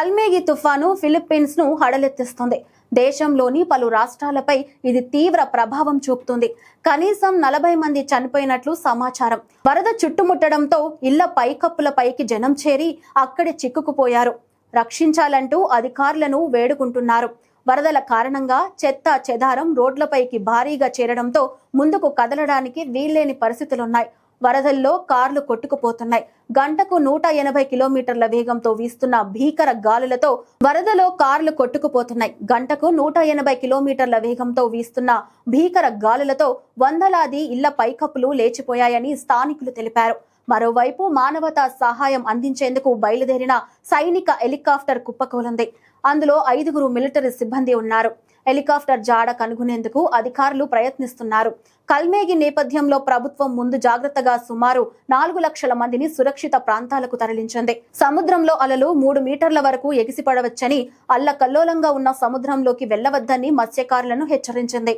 కల్మేగి తుఫాను ఫిలిప్పీన్స్ను హడలెత్తిస్తుంది. దేశంలోని పలు రాష్ట్రాలపై ఇది తీవ్ర ప్రభావం చూపుతుంది. కనీసం నలభై మంది చనిపోయినట్లు సమాచారం. వరద చుట్టుముట్టడంతో ఇళ్ళ పైకప్పుల పైకి జనం చేరి అక్కడే చిక్కుకుపోయారు. రక్షించాలంటూ అధికారులను వేడుకుంటున్నారు. వరదల కారణంగా చెత్త చెదారం రోడ్లపైకి భారీగా చేరడంతో ముందుకు కదలడానికి వీల్లేని పరిస్థితులున్నాయి. వరదల్లో కార్లు కొట్టుకుపోతున్నాయి. గంటకు నూట ఎనభై కిలోమీటర్ల వేగంతో వీస్తున్న భీకర గాలులతో వరదలో కార్లు కొట్టుకుపోతున్నాయి. గంటకు నూట ఎనభై కిలోమీటర్ల వేగంతో వీస్తున్న భీకర గాలులతో వందలాది ఇళ్ళ పైకప్పులు లేచిపోయాయని స్థానికులు తెలిపారు. మరోవైపు మానవతా సహాయం అందించేందుకు బయలుదేరిన సైనిక హెలికాప్టర్ కుప్పకూలింది. అందులో ఐదుగురు మిలిటరీ సిబ్బంది ఉన్నారు. హెలికాప్టర్ జాడ కనుగొనేందుకు అధికారులు ప్రయత్నిస్తున్నారు. కల్మేగి నేపథ్యంలో ప్రభుత్వం ముందు జాగ్రత్తగా సుమారు నాలుగు లక్షల మందిని సురక్షిత ప్రాంతాలకు తరలించింది. సముద్రంలో అలలు మూడు మీటర్ల వరకు ఎగిసిపడవచ్చని అల్లకల్లోలంగా ఉన్న సముద్రంలోకి వెళ్ళవద్దని మత్స్యకారులను హెచ్చరించింది.